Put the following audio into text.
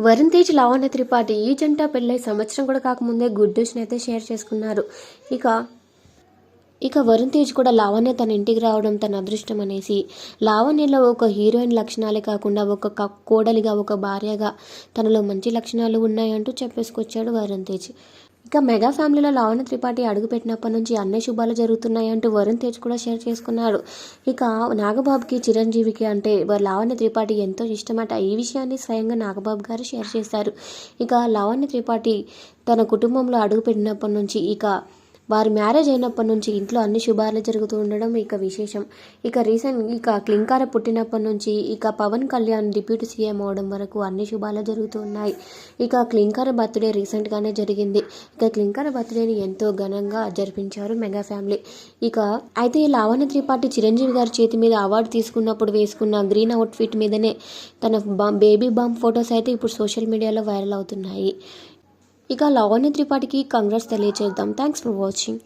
వరుణ్ తేజ్ లావణ్య త్రిపాఠి ఈ జంట పెళ్ళై సంవత్సరం కూడా కాకముందే గుడ్ న్యూస్ని అయితే షేర్ చేసుకున్నారు. ఇక ఇక వరుణ్ తేజ్ కూడా లావణ్య తన ఇంటికి రావడం తన అదృష్టం అనేసి లావణ్యలో ఒక హీరోయిన్ లక్షణాలే కాకుండా ఒక క- కోడలిగా ఒక భార్యగా తనలో మంచి లక్షణాలు ఉన్నాయంటూ చెప్పేసుకొచ్చాడు వరుణ్ తేజ్. ఇక మెగా ఫ్యామిలీలో లావణ్య త్రిపాఠి అడుగుపెట్టినప్పటి నుంచి అన్ని శుభాలు జరుగుతున్నాయంటూ వరుణ్ తేజ్ కూడా షేర్ చేసుకున్నాడు. ఇక నాగబాబుకి చిరంజీవికి అంటే వారి లావణ్య త్రిపాఠి ఎంతో ఇష్టమట. ఈ విషయాన్ని స్వయంగా నాగబాబు గారు షేర్ చేశారు. ఇక లావణ్య త్రిపాఠి తన కుటుంబంలో అడుగుపెట్టినప్పటి నుంచి ఇక వారి మ్యారేజ్ అయినప్పటి నుంచి ఇంట్లో అన్ని శుభాలు జరుగుతూ ఉండడం ఇక విశేషం. ఇక రీసెంట్ ఇక క్లింకార పుట్టినప్పటి నుంచి ఇక పవన్ కళ్యాణ్ డిప్యూటీ సీఎం అవడం వరకు అన్ని శుభాలు జరుగుతూ ఉన్నాయి. ఇక క్లింకార బర్త్డే రీసెంట్గానే జరిగింది. ఇక క్లింకార బర్త్డేని ఎంతో ఘనంగా జరిపించారు మెగా ఫ్యామిలీ. ఇక అయితే ఈ లావణ్య త్రిపాఠి చిరంజీవి గారి చేతి మీద అవార్డు తీసుకున్నప్పుడు వేసుకున్న గ్రీన్ అవుట్ఫిట్ మీదనే తన బేబీ బాంబ్ ఫొటోస్ అయితే ఇప్పుడు సోషల్ మీడియాలో వైరల్ అవుతున్నాయి. ఇక లావణ్య త్రిపాఠికి కంగ్రాట్స్ తెలియజేద్దాం థ్యాంక్స్ ఫర్ వాచింగ్